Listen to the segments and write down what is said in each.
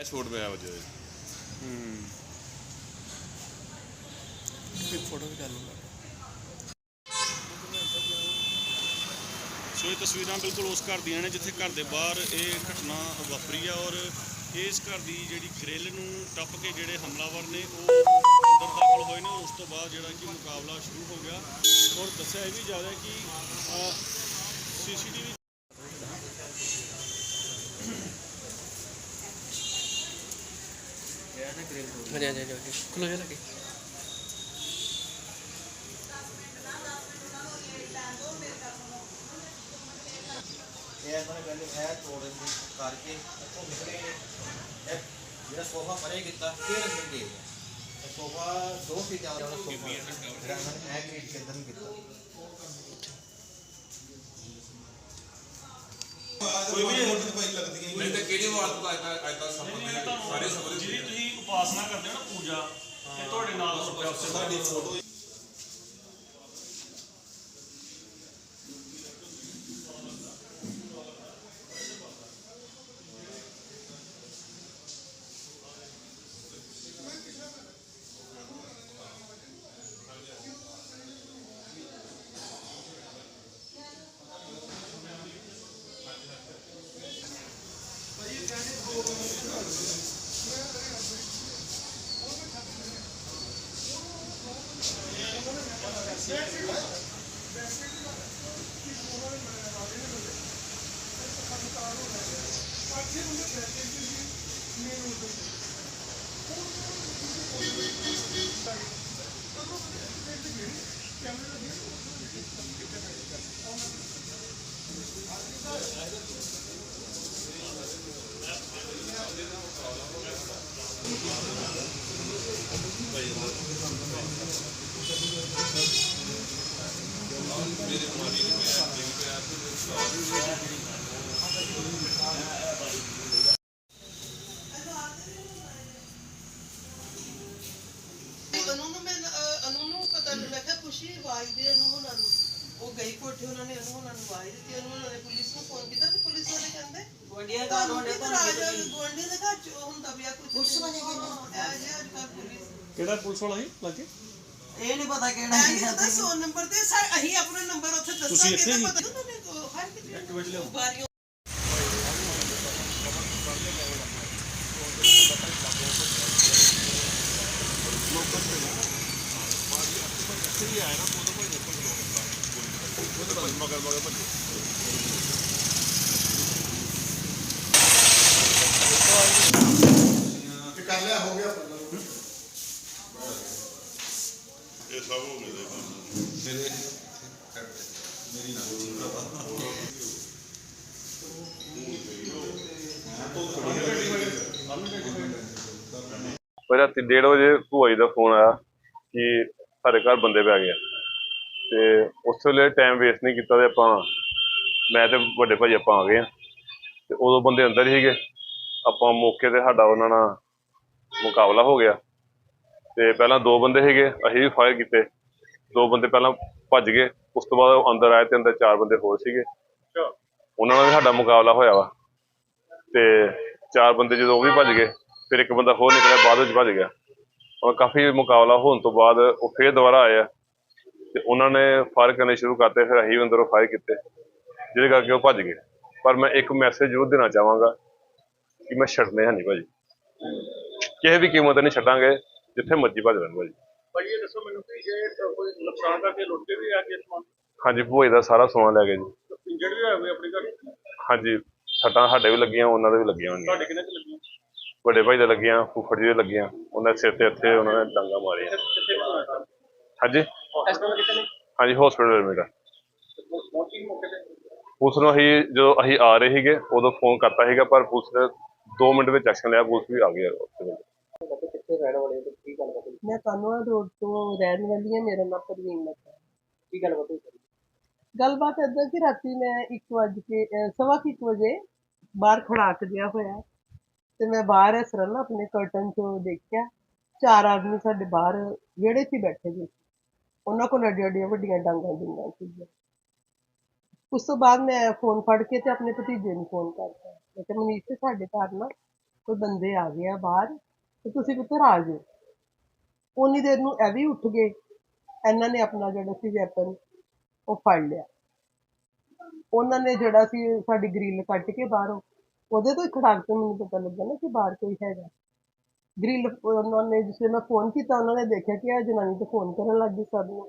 ਇਹ ਛੋਟ ਪਿਆ ਵਜੇ ਹੂੰ। ਇੱਕ ਫੋਟੋ ਵੀ ਕਰ ਲੂੰਗਾ ਸੋ ਇਹ ਤਸਵੀਰਾਂ ਬਿਲਕੁਲ ਉਸ ਘਰ ਦੀਆਂ ਨੇ ਜਿੱਥੇ ਘਰ ਦੇ ਬਾਹਰ ਇਹ ਘਟਨਾ ਵਾਪਰੀ ਆ ਔਰ ਇਸ ਘਰ ਦੀ ਜਿਹੜੀ ਗ੍ਰਿਲ ਨੂੰ ਟੱਪ ਕੇ ਜਿਹੜੇ ਹਮਲਾਵਰ ਨੇ ਉਹ ਅੰਦਰ ਦਾਖਲ ਹੋਏ ਨੇ। ਉਸ ਤੋਂ ਬਾਅਦ ਜਿਹੜਾ ਕਿ ਮੁਕਾਬਲਾ ਸ਼ੁਰੂ ਹੋ ਗਿਆ। ਔਰ ਦੱਸਿਆ ਇਹ ਵੀ ਜਾ ਰਿਹਾ ਕਿ ਸੀਸੀਟੀਵੀ ਹਾਂਜੀ ਹਾਂਜੀ ਹਾਂਜੀ ਖੁੱਲੋ ਜਾ ਲੱਗੇ। ਇਹ ਇਹਨਾਂ ਨੇ ਪਹਿਲੇ ਇਹ ਤੋੜ ਦਿੱਤੀ ਕਰਕੇ ਇੱਥੋਂ ਨਿਕਲੇ ਇਹ ਜਿਹੜਾ ਸੋਫਾ ਪਰੇ ਕੀਤਾ ਫਿਰ ਅੰਦਰ ਗਏ ਇਹ ਸੋਫਾ ਦੋ ਫੀਟ ਦਾ ਉਹਦਾ ਸੋਫਾ ਜਿਹੜਾ ਇਹਨਾਂ ਨੇ ਇਹ ਗੇਟ ਕੇ ਅੰਦਰ ਨੂੰ ਕੀਤਾ। ਕੋਈ ਵੀ ਮੋਟਰ ਤੇ ਪਾਈ ਲੱਗਦੀਆਂ ਹੀ ਨਹੀਂ ਤੇ ਕਿਹੜੀ ਵਾਰ ਤੋਂ ਅੱਜ ਤੱਕ ਅੱਜ ਤੱਕ ਸੰਬੰਧ ਸਾਰੇ ਸੰਬੰਧ ਜਿਹੜੀ ਤੁਸੀਂ ਉਪਾਸਨਾ ਕਰਦੇ ਹੋ ਨਾ ਪੂਜਾ ਤੇ ਤੁਹਾਡੇ ਨਾਲ ਸਾਡੀ ਫੋਟੋ Bayılır. ਅਨੂ ਨੂੰ ਮੈਂ ਅਹ, ਅਨੂ ਨੂੰ ਪਤਾ ਨਹੀਂ ਮੈਂ ਕਿਹਾ ਖੁਸ਼ੀ ਆਵਾਜ਼ ਦੇ ਅਨੂ ਉਹਨਾਂ ਨੂੰ। ਉਹ ਗਈ ਕੋਠੇ ਉਹਨਾਂ ਨੇ ਅਨੂ ਉਹਨਾਂ ਨੂੰ ਆਵਾਜ਼ ਦਿੱਤੀ। ਅਨੂ ਉਹਨਾਂ ਨੇ ਪੁਲਿਸ ਨੂੰ ਫੋਨ ਕੀਤਾ ਤੇ ਪੁਲਿਸ ਵਾਲੇ ਕਹਿੰਦੇ ਗੋਡੀਆਂ ਦਾ ਤੁਹਾਨੂੰ ਰੋਡੇ ਕੀ ਤੋਂ ਰਾਜਾ ਗੋਂਡੇ ਦੇ ਘਰ ਚ ਉਹ ਹੁੰਦਾ ਪਿਆ ਕੁਝ ਪੁਲਿਸ ਵਾਲੇ ਕਹਿੰਦੇ ਇਹ ਜੇ ਅੱਜ ਕੱਲ੍ਹ ਪੁਲਿਸ ਕਿਹੜਾ ਪੁਲਿਸ ਵਾਲਾ ਸੀ ਲੱਗੇ? ਇਹ ਨਹੀਂ ਪਤਾ ਕਿਹੜਾ ਕੀ ਨਹੀਂ ਪਤਾ 100 ਨੰਬਰ ਤੇ ਸਾ- ਅਸੀਂ ਆਪਣਾ ਨੰਬਰ ਉੱਥੇ ਦੱਸਾਂਗੇ ਇੱਥੇ ਹੀ? ਤਾਂ ਪਤਾ ਉਹਨਾਂ ਨੇ ਉਹ ਹਰ ਕਿਤੇ ਬਾਰੀਆਂ ਕਿ ਕਰ ਲਿਆ ਹੋ ਗਿਆ ਇਹ ਸਭ ਹੋ ਗਏ ਮੇਰੇ ਮੇਰੀ ਨਾ ਪਰ ਰਾਤੀ 1:30 ਵਜੇ ਭੂਆ ਜੀ ਦਾ ਫੋਨ ਆਇਆ ਕਿ ਸਾਡੇ ਘਰ ਬੰਦੇ ਪੈ ਗਏ ਆ। ਤੇ ਉਸ ਵੇਲੇ ਟਾਈਮ ਵੇਸਟ ਨਹੀਂ ਕੀਤਾ ਤੇ ਆਪਾਂ, ਮੈਂ ਤੇ ਵੱਡੇ ਭਾਈ ਆਪਾਂ ਆ ਗਏ ਆ। ਤੇ ਉਦੋਂ ਬੰਦੇ ਅੰਦਰ ਹੀ ਸੀਗੇ। ਆਪਾਂ ਮੌਕੇ ਤੇ ਸਾਡਾ ਉਹਨਾਂ ਨਾਲ ਮੁਕਾਬਲਾ ਹੋ ਗਿਆ। ਤੇ ਪਹਿਲਾਂ ਦੋ ਬੰਦੇ ਸੀਗੇ, ਅਸੀਂ ਵੀ ਫਾਇਰ ਕੀਤੇ। ਦੋ ਬੰਦੇ ਪਹਿਲਾਂ ਭੱਜ ਗਏ। ਉਸ ਤੋਂ ਬਾਅਦ ਉਹ ਅੰਦਰ ਆਏ ਤੇ ਅੰਦਰ ਚਾਰ ਬੰਦੇ ਹੋਰ ਸੀਗੇ। ਉਹਨਾਂ ਨਾਲ ਵੀ ਸਾਡਾ ਮੁਕਾਬਲਾ ਹੋਇਆ ਵਾ। ਤੇ ਚਾਰ ਬੰਦੇ ਜਦੋਂ ਉਹ ਵੀ ਭੱਜ ਗਏ, ਫਿਰ ਇੱਕ ਬੰਦਾ ਹੋਰ ਨਿਕਲਿਆ, ਬਾਅਦ ਵਿੱਚ ਭੱਜ ਗਿਆ। ਔਰ ਕਾਫੀ ਮੁਕਾਬਲਾ ਹੋਣ ਤੋਂ ਬਾਅਦ ਉਹ ਫੇਰ ਦੁਬਾਰਾ ਆਇਆ ਤੇ ਉਹਨਾਂ ਨੇ ਫਾਇਰ ਕਰਨੇ ਸ਼ੁਰੂ ਕਰਤੇ, ਫਿਰ ਅਸੀਂ ਅੰਦਰੋਂ ਫਾਇਰ ਕੀਤੇ, ਜਿਹਦੇ ਕਰਕੇ ਉਹ ਭੱਜ ਗਏ। ਪਰ ਮੈਂ ਇੱਕ ਮੈਸੇਜ ਜ਼ਰੂਰ ਦੇਣਾ ਚਾਹਾਂਗਾ ਕਿ ਮੈਂ ਛੱਡਨੇ ਹੈ ਨਹੀਂ ਭਾਜੀ। ਕਿਸੇ ਵੀ ਕੀਮਤ ਤੇ ਨਹੀਂ ਛੱਡਾਂਗੇ, ਜਿੱਥੇ ਮਰਜ਼ੀ ਭੱਜ ਲੈਣ ਭਾਜੀ। ਭਾਈ ਇਹ ਦੱਸੋ ਮੈਨੂੰ ਕਿ ਇਹ ਕੋਈ ਨੁਕਸਾਨ ਕਰਕੇ ਲੁੱਟ ਕੇ ਵੀ ਆ ਕੇ ਸਮਾਨ ਹਾਂਜੀ ਭੋਏ ਦਾ ਸਾਰਾ ਸਮਾਨ ਲੈ ਗਏ ਜੀ। ਵੀ ਆਪਣੇ ਘਰ? ਹਾਂਜੀ ਸੱਟਾਂ ਸਾਡੇ ਵੀ ਲੱਗੀਆਂ ਉਹਨਾਂ ਦੇ ਵੀ ਲੱਗੀਆਂ ਹੋਣਗੀਆਂ ਤੁਹਾਡੇ ਕਿੰਨੇ ਚ ਲੱਗੀਆਂ? ਵੱਡੇ ਭਾਈ ਦੇ ਲੱਗੀਆਂ ਫੁੱਫੜ ਜੀ ਦੇ ਲੱਗੀਆਂ। ਉਹਨਾਂ ਦੇ ਸਿਰ ਤੇ ਇੱਥੇ ਉਹਨਾਂ ਨੇ ਡਾਂਗਾ ਮਾਰੀਆਂ। ਹਾਂਜੀ? ਹਾਂਜੀ ਹਸਪੀਟਲ ਮੇਰਾ ਪੁਲਿਸ ਨੂੰ ਅਸੀਂ ਜਦੋਂ ਅਸੀਂ ਆ ਰਹੇ ਸੀਗੇ ਉਦੋਂ ਫੋਨ ਕਰਤਾ ਸੀਗਾ ਪਰ ਪੁਲਿਸ ਨੇ 2 ਮਿੰਟ ਵਿੱਚ ਐਕਸ਼ਨ ਲਿਆ ਪੁਲਿਸ ਵੀ ਆ ਗਈ ਉੱਥੇ। ਵੇਲੇ। ਮੈਂ ਕਾਨੂੰਨ ਰੋਡ ਤੋਂ ਰਹਿਣ ਵਾਲੀ ਹਾਂ ਮੇਰਾ ਨਾਮ ਪ੍ਰਵੀਨ ਲੱਗਾ ਕੀ ਗੱਲ ਬਤੂ ਗੱਲਬਾਤ ਏਦਾਂ ਕਿ ਰਾਤੀ ਮੈਂ 1 ਵਜੇ ਕੇ ਅਹ ਸਵਾ ਕੁ ਇੱਕ ਵਜੇ ਬਾਹਰ ਖੜਾਕ ਜਿਹਾ ਹੋਇਆ ਤੇ ਮੈਂ ਬਾਹਰ ਇਸ ਤਰ੍ਹਾਂ ਨਾ ਆਪਣੇ ਕਰਟਨ ਚੋਂ ਦੇਖਿਆ ਚਾਰ ਆਦਮੀ ਸਾਡੇ ਬਾਹਰ ਵਿਹੜੇ 'ਚ ਹੀ ਬੈਠੇ ਸੀ। ਉਹਨਾਂ ਕੋਲ ਅੱਡੀਆਂ ਅੱਡੀਆਂ ਵੱਡੀਆਂ ਡਾਂਗਾਂ ਡੂੰਗਾਂ ਸੀ ਉਸ ਤੋਂ ਬਾਅਦ ਮੈਂ ਫੋਨ ਫੜ ਕੇ ਤੇ ਆਪਣੇ ਭਤੀਜੇ ਨੂੰ ਫੋਨ ਕਰਤਾ। ਮੈਂ ਕਿਹਾ ਮਨੀਸ਼ ਤੇ ਸਾਡੇ ਘਰ ਨਾ ਕੋਈ ਬੰਦੇ ਆ ਗਏ ਆ ਬਾਹਰ। ਤੇ ਤੁਸੀਂ ਪੁੱਤਰ ਆ ਜਾਓ ਉਨੀ ਦੇਰ ਨੂੰ ਇਹ ਵੀ ਉੱਠ ਗਏ। ਇਹਨਾਂ ਨੇ ਆਪਣਾ ਜਿਹੜਾ ਸੀ ਵੈਪਨ ਉਹ ਫੜ ਲਿਆ। ਉਹਨਾਂ ਨੇ ਜਿਹੜਾ ਸੀ ਸਾਡੀ ਗ੍ਰਿਲ ਕੱਟ ਕੇ ਬਾਹਰੋਂ, ਉਹਦੇ ਤੋਂ ਹੀ ਖੜਾਕ ਤੋਂ ਮੈਨੂੰ ਪਤਾ ਲੱਗਾ ਨਾ ਕਿ ਬਾਹਰ ਕੋਈ ਹੈਗਾ। ਗ੍ਰਿਲ ਉਹਨਾਂ ਨੇ ਜਿਸੇ ਮੈਂ ਫੋਨ ਕੀਤਾ, ਉਹਨਾਂ ਨੇ ਦੇਖਿਆ ਕਿ ਇਹ ਜਨਾਨੀ ਤੇ ਫੋਨ ਕਰਨ ਲੱਗ ਗਈ ਸਭ ਨੂੰ।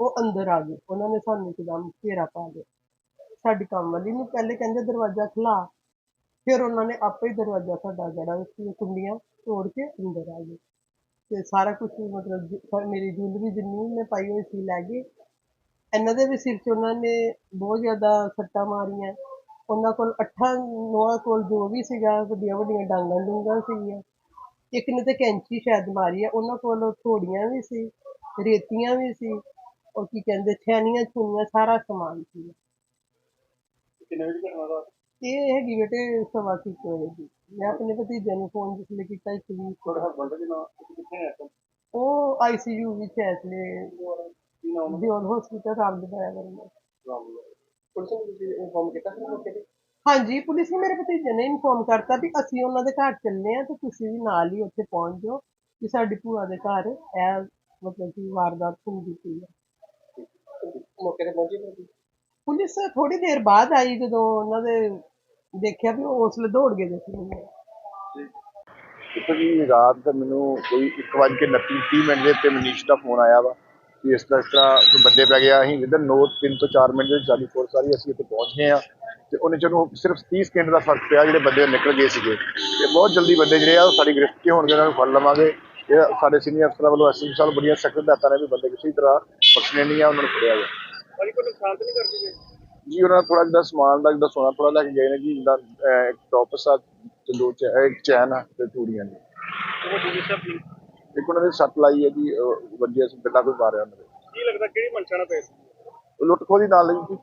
ਉਹ ਅੰਦਰ ਆ ਗਏ। ਉਹਨਾਂ ਨੇ ਸਾਨੂੰ ਇੱਕਦਮ ਘੇਰਾ ਪਾ ਲਿਆ। ਸਾਡੀ ਕੰਮ ਵਾਲੀ ਨੂੰ ਪਹਿਲੇ ਕਹਿੰਦੇ ਦਰਵਾਜ਼ਾ ਖੁਲਾ ਫਿਰ ਉਹਨਾਂ ਨੇ ਆਪੇ ਹੀ ਦਰਵਾਜ਼ਾ ਸਾਡਾ ਜਿਹੜਾ ਸੀ ਕੁੰਡੀਆਂ ਤੋੜ ਕੇ ਅੰਦਰ ਆ ਗਏ। ਤੇ ਸਾਰਾ ਕੁਝ ਮਤਲਬ ਮੇਰੀ ਜੁਐਲਰੀ ਜਿੰਨੀ ਮੈਂ ਪਾਈ ਹੋਈ ਸੀ ਲੈ ਗਏ। ਇਹਨਾਂ ਦੇ ਵੀ ਸਿਰ 'ਚ ਉਹਨਾਂ ਨੇ ਬਹੁਤ ਜ਼ਿਆਦਾ ਸੱਟਾਂ ਮਾਰੀਆਂ। ਉਹਨਾਂ ਕੋਲ ਅੱਠਾਂ ਨੌਆਂ ਕੋਲ ਜੋ ਵੀ ਸੀਗਾ, ਵੱਡੀਆਂ ਵੱਡੀਆਂ ਡਾਂਗਾਂ ਡੂੰਗਾਂ ਸੀਗੀਆਂ। ਇੱਕ ਨੇ ਤੇ ਕੈਂਚੀ ਸ਼ਾਇਦ ਮਾਰੀ ਆ, ਉਹਨਾਂ ਕੋਲ ਥੋੜੀਆਂ ਵੀ ਸੀ, ਰੇਤੀਆਂ ਵੀ ਸੀ, ਉਹ ਕੀ ਕਹਿੰਦੇ ਛੈਨੀਆਂ ਛੁਨੀਆਂ ਸਾਰਾ ਸਮਾਨ ਸੀ। ਕਿੰਨੇ ਵਜੇ ਘਟਨਾ ਦਾ? ਇਹ ਹੈਗੀ ਬੇਟੇ ਸਵਾ ਕੁ ਇੱਕ ਦੀ ਮੈਂ ਆਪਣੇ ਭਤੀਜੇ ਨੂੰ ਫੋਨ ਜਿਸ ਲਈ ਕੀਤਾ ਇੱਕ ਵੀ ਤੁਹਾਡਾ ਹਸਬੰਡ ਦੇ ਨਾਲ ਕਿੱਥੇ ਆਏ ਸਨ ਉਹ ਆਈਸੀਯੂ ਵਿੱਚ ਹੈ, ਇਸ ਲਈ ਕੀ ਨਾਮ ਦਿਓਲ ਹਸਪੀਟਲ ਰਾਮ ਦੇ ਬਾਇਆ ਕਰਨਾ ਪੁਲਿਸ ਨੂੰ ਤੁਸੀਂ ਇਨਫੋਰਮ ਕੀਤਾ ਸੀ ਮੌਕੇ ਤੇ ਹਾਂਜੀ, ਪੁਲਿਸ ਨੇ ਮੇਰੇ ਭਤੀਜੇ ਨੇ ਇਨਫੋਰਮ ਕਰਤਾ ਵੀ ਅਸੀਂ ਉਹਨਾਂ ਦੇ ਘਰ ਚੱਲੇ ਆ ਤੇ ਤੁਸੀਂ ਵੀ ਨਾਲ ਹੀ ਉੱਥੇ ਪਹੁੰਚ ਜਾਓ ਕਿ ਸਾਡੀ ਭੂਆ ਦੇ ਘਰ ਇਹ ਮਤਲਬ ਕਿ ਵਾਰਦਾਤ ਹੁੰਦੀ ਪਈ ਹੈ। ਮੌਕੇ ਤੇ ਪਹੁੰਚੀ ਤੁਸੀਂ? ਪੁਲਿਸ ਥੋੜੀ ਦੇਰ ਬਾਅਦ ਆਈ ਜਦੋਂ ਉਹਨਾਂ ਦੇ ਦੇਖਿਆ ਵੀ ਉਹ ਉਸ ਦੌੜ ਗਏ ਦੇ ਸੀ ਦੇਖੋ ਰਾਤ ਦਾ ਮੈਨੂੰ ਕੋਈ 1:29 ਮਿੰਟ ਦੇ ਉੱਤੇ ਮਨੀਸ਼ ਦਾ ਫੋਨ ਆਇਆ ਵਾ ਕਿ ਇਸ ਤਰ੍ਹਾਂ ਇਸ ਤਰ੍ਹਾਂ ਕੋਈ ਬੰਦੇ ਪੈ ਗਿਆ। ਅਸੀਂ ਜਿੱਦਾਂ 9 3 ਤੋਂ 4 ਮਿੰਟ ਦੇ ਵਿੱਚ ਸਾਡੀ ਸਾਰੀ ਅਸੀਂ ਇੱਥੇ ਪਹੁੰਚ ਗਏ ਆ ਤੇ ਉਹਨੇ ਚੋਂ ਸਿਰਫ 30 ਸਕਿੰਟ ਦਾ ਫ਼ਰਕ ਪਿਆ, ਜਿਹੜੇ ਬੰਦੇ ਨਿਕਲ ਗਏ ਸੀਗੇ। ਤੇ ਬਹੁਤ ਜਲਦੀ ਬੰਦੇ ਜਿਹੜੇ ਆ, ਉਹ ਸਾਡੀ ਗ੍ਰਿਫਤ 'ਚ ਹੋਣਗੇ, ਉਹਨਾਂ ਨੂੰ ਫੜ ਲਵਾਂਗੇ। ਇਹ ਸਾਡੇ ਸੀਨੀਅਰ ਅਫਸਰਾਂ ਵੱਲੋਂ ਐਸਪੀ ਸਾਹਿਬ ਬੜੀਆਂ ਸਖਤ ਹਦਾਇਤਾਂ ਨੇ ਵੀ ਬੰਦੇ ਕਿਸੇ ਤਰ੍ਹਾਂ ਬਖਸ਼ਣੇ ਨਹੀਂ ਆ, ਉਹਨਾਂ ਨੂੰ ਫੜਿਆ ਗਿਆ ਭਾਜੀ ਕੋਈ ਨੁਕਸਾਨ ਤਾਂ ਨਹੀਂ ਕਰਦੇ ਜੀ? ਜੀ ਉਹਨਾਂ ਨੇ ਥੋੜਾ ਜਿਹਾ ਸਮਾਨ ਦਾ ਜਿੱਦਾਂ ਸੋਨਾ ਥੋੜਾ ਲੈ ਕੇ ਗਏ ਨੇ ਜੀ ਜਿੱਦਾਂ ਇੱਕ ਟੋਪਸ ਆ ਤੇ ਦੋ ਇੱਕ ਚੈਨ ਆ ਤੇ ਚੂੜੀਆਂ ਨੇ। ਉਹ ਇੱਕ ਉਹਨਾਂ ਨੇ ਸੱਟ ਲਾਈ ਹੈ ਜੀ ਅਹ, ਵੱਜੀ ਅਸੀਂ ਬਿੱਲਾ ਕੋਈ ਮਾਰਿਆ ਉਹਨਾਂ ਦੇ ਕੀ ਲੱਗਦਾ ਕਿਹੜੀ ਮਨਸ਼ਾ ਨਾਲ ਪਏ ਸੀ? ਲੁੱਟ ਖੋਹ ਦੀ ਨਾਲ ਲਈ ਜੀ